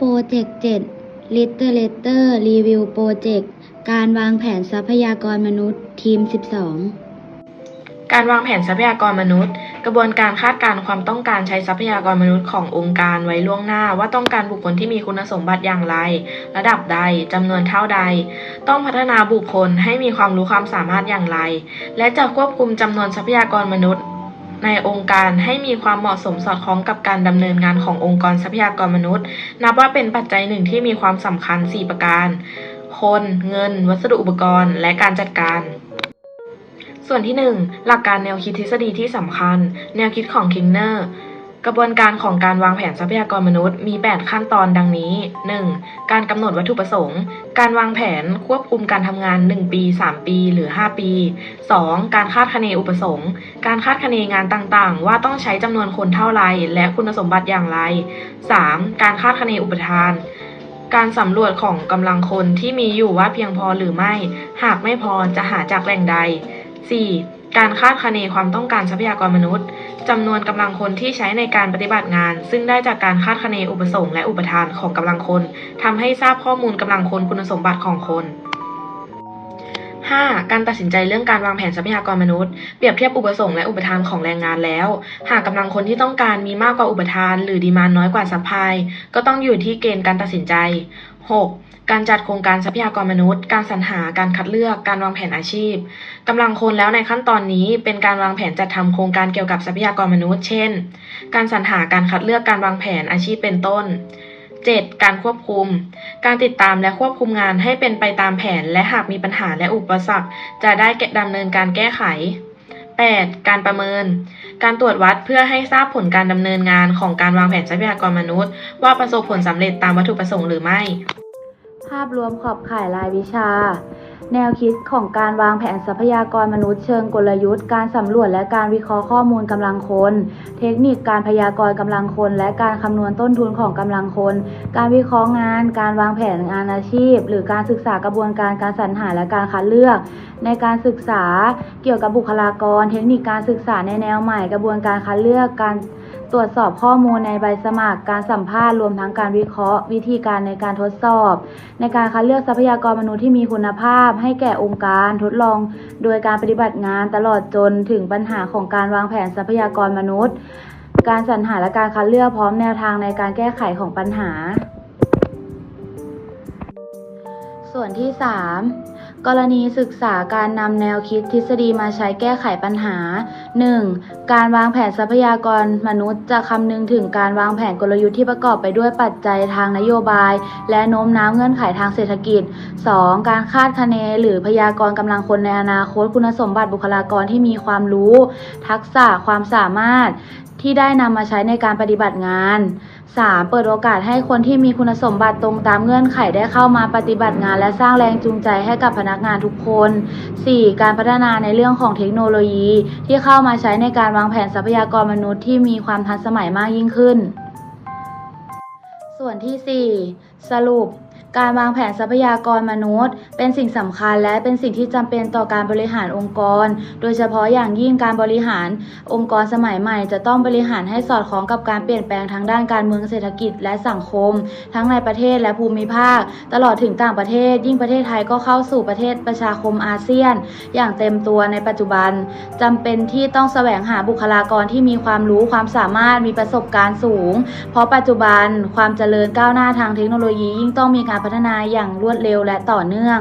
โปรเจกต์7 Literature Review Project การวางแผนทรัพยากรมนุษย์ทีม 12 การวางแผนทรัพยากรมนุษย์ กระบวนการคาดการณ์ความต้องการใช้ทรัพยากรมนุษย์ขององค์การไว้ล่วงหน้า ว่าต้องการบุคคลที่มีคุณสมบัติอย่างไร ระดับใดจำนวนเท่าใด ต้องพัฒนาบุคคลให้มีความรู้ความสามารถอย่างไร และจะควบคุมจำนวนทรัพยากรมนุษย์ ในองค์การให้มีความเหมาะสมสอดคล้องกับการดำเนินงานขององค์กรทรัพยากรมนุษย์ นับว่าเป็นปัจจัยหนึ่งที่มีความสำคัญ 4 ประการ คน เงิน วัสดุอุปกรณ์ และการจัดการส่วนที่ 1 หลักการแนวคิดทฤษฎีที่สำคัญ แนวคิดของคิงเนอร์ กระบวนการของการวางแผนทรัพยากรมนุษย์มี 8 ขั้นตอนดังนี้ 1. การกำหนดวัตถุประสงค์ การวางแผนควบคุมการทำงาน 1 ปี 3 ปีหรือ 5 ปี 2. การคาดคะเนอุปสงค์ การคาดคะเนงานต่างๆ ว่าต้องใช้จำนวนคนเท่าไรและคุณสมบัติอย่างไร 3. การคาดคะเนอุปทานการสำรวจของกำลังคนที่มีอยู่ว่าเพียงพอหรือไม่ หากไม่พอจะหาจากแหล่งใด 4. การคาดคะเนความต้องการทรัพยากรมนุษย์ จำนวนกำลังคนที่ใช้ในการปฏิบัติงาน ซึ่งได้จากการคาดคะเนอุปสงค์และอุปทานของกำลังคนทำให้ทราบข้อมูลกำลังคนคุณสมบัติของคน 5. การตัดสินใจเรื่องการวางแผนทรัพยากรมนุษย์ เปรียบเทียบอุปสงค์และอุปทานของแรงงานแล้ว หากกำลังคนที่ต้องการมีมากกว่าอุปทาน หรือดีมานน้อยกว่าซัพพลายก็ต้องอยู่ที่เกณฑ์การตัดสินใจ 6. การจัดโครงการทรัพยากรมนุษย์ การสรรหา การคัดเลือก การวางแผนอาชีพ กำลังคนแล้วในขั้นตอนนี้เป็นการวางแผนจัดทำโครงการเกี่ยวกับทรัพยากรมนุษย์ เช่น การสรรหา การคัดเลือก การวางแผนอาชีพเป็นต้น 7. การควบคุม การติดตามและควบคุมงานให้เป็นไปตามแผน และหากมีปัญหาและอุปสรรค จะได้แกดำเนินการแก้ไข 8. การประเมิน การตรวจวัดเพื่อให้ทราบผลการดำเนินงานของการวางแผนทรัพยากรมนุษย์ ว่าประสบผลสำเร็จตามวัตถุประสงค์หรือไม่ ภาพรวมขอบข่ายรายวิชา แนวคิดของการวางแผนทรัพยากรมนุษย์เชิงกลยุทธ์ การสำรวจและการวิเคราะห์ข้อมูลกำลังคน เทคนิคการพยากรณ์กำลังคน และการคำนวณต้นทุนของกำลังคน การวิเคราะห์งาน การวางแผนงานอาชีพ หรือการศึกษากระบวนการการสรรหาและการคัดเลือก ในการศึกษาเกี่ยวกับบุคลากร เทคนิคการศึกษาในแนวใหม่ กระบวนการคัดเลือกการ ตรวจสอบข้อมูลในใบสมัคร การสัมภาษณ์รวมทั้งการวิเคราะห์ วิธีการในการทดสอบ ในการคัดเลือกทรัพยากรมนุษย์ที่มีคุณภาพ ให้แก่องค์การทดลอง โดยการปฏิบัติงานตลอดจนถึงปัญหาของการวางแผนทรัพยากรมนุษย์ การสรรหาและการคัดเลือกพร้อมแนวทางในการแก้ไขของปัญหา ส่วนที่ 3 กรณีศึกษาการนำแนวคิดทฤษฎีมาใช้แก้ไขปัญหา 1. การวางแผนทรัพยากรมนุษย์ จะคำนึงถึงการวางแผนกลยุทธ์ที่ประกอบไปด้วยปัจจัยทางนโยบาย และโน้มน้าวเงื่อนไขทางเศรษฐกิจ 2. การคาดคะเนหรือพยากรณ์กำลังคนในอนาคตคุณสมบัติบุคลากรที่มีความรู้ ทักษะความสามารถที่ได้นำมาใช้ในการปฏิบัติงาน 3. เปิดโอกาสให้คนที่มีคุณสมบัติตรงตามเงื่อนไขได้เข้ามาปฏิบัติงาน และสร้างแรงจูงใจให้กับพนักงานทุกคน 4. การพัฒนาในเรื่องของเทคโนโลยี ที่เข้ามาใช้ในการวางแผนทรัพยากรมนุษย์ที่มีความทันสมัยมากยิ่งขึ้น ส่วนที่ 4 สรุป การวางแผนทรัพยากรมนุษย์ เป็นสิ่งสำคัญและเป็นสิ่งที่จำเป็นต่อการบริหารองค์กร โดยเฉพาะอย่างยิ่งการบริหาร องค์กรสมัยใหม่ จะต้องบริหารให้สอดคล้องกับการเปลี่ยนแปลงทางด้านการเมืองเศรษฐกิจและสังคม ทั้งในประเทศและภูมิภาค ตลอดถึงต่างประเทศ ยิ่งประเทศไทยก็เข้าสู่ประเทศประชาคมอาเซียน อย่างเต็มตัวในปัจจุบันจำเป็นที่ต้องแสวงหาบุคลากรที่มีความรู้ความสามารถมีประสบการณ์สูง เพราะปัจจุบันความเจริญก้าวหน้าทางเทคโนโลยียิ่งต้องมีการฒนาอย่างรวดเร็วและต่อเนื่อง